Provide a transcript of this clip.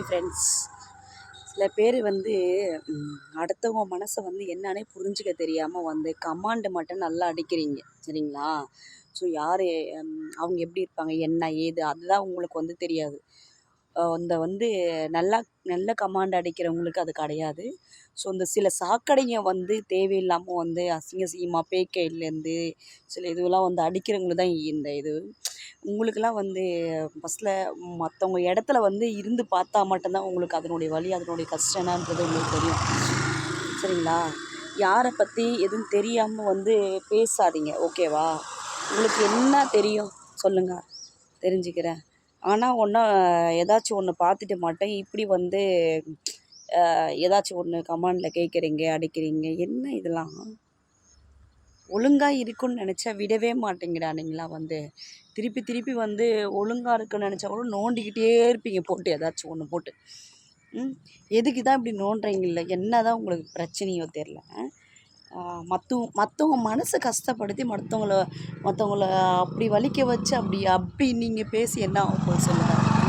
Hi friends சில பேர் வந்து அடுத்தவங்க மனசை வந்து என்னன்னே புரிஞ்சுக்க தெரியாமல் வந்து கமாண்டு மட்டும் நல்லா அடிக்கிறீங்க. சரிங்களா? ஸோ யார் அவங்க எப்படி இருப்பாங்க? என்ன ஏது? அதுதான் உங்களுக்கு வந்து தெரியாது. அந்த வந்து நல்லா நல்ல கமாண்ட் அடிக்கிறவங்களுக்கு அது கிடையாது. ஸோ இந்த சில சாக்கடைங்க வந்து தேவையில்லாமல் வந்து அசிங்க அசிங்கமாக பேக்கையிலேருந்து சில இதுவெல்லாம் வந்து அடிக்கிறவங்களுக்கு தான் இந்த இது. உங்களுக்கெல்லாம் வந்து ஃபஸ்ட்டில் மற்றவங்க இடத்துல வந்து இருந்து பார்த்தா மட்டும்தான் உங்களுக்கு அதனுடைய வலி அதனுடைய கஷ்டம் என்னன்றது உங்களுக்கு தெரியும். சரிங்களா? யாரை பற்றி எதுவும் தெரியாமல் வந்து பேசாதீங்க ஓகேவா உங்களுக்கு என்ன தெரியும்? சொல்லுங்கள் தெரிஞ்சுக்கிறேன். ஆனால் ஒன்றும் ஏதாச்சும் ஒன்று பார்த்துட்டு மாட்டேன் இப்படி வந்து ஏதாச்சும் ஒன்று கமாண்டில் கேட்குறீங்க அடிக்கிறீங்க என்ன இதெல்லாம்? ஒழுங்காக இருக்குன்னு நினச்சா விடவே மாட்டேங்கிறா நீங்களா வந்து. திருப்பி திருப்பி வந்து ஒழுங்காக இருக்குன்னு நினச்சா கூட நோண்டிக்கிட்டே இருப்பீங்க. போட்டு ஏதாச்சும் ஒன்று போட்டு. ம்? எதுக்கு தான் இப்படி நோண்டுறீங்கல்ல? என்ன தான் உங்களுக்கு பிரச்சனையோ தெரில மற்றவங்க மற்றவங்க மனசை கஷ்டப்படுத்தி மற்றவங்கள மற்றவங்கள அப்படி வலிக்க வச்சு அப்படி அப்படி நீங்கள் பேசி என்ன ஆகும்? சொல்லுங்கள்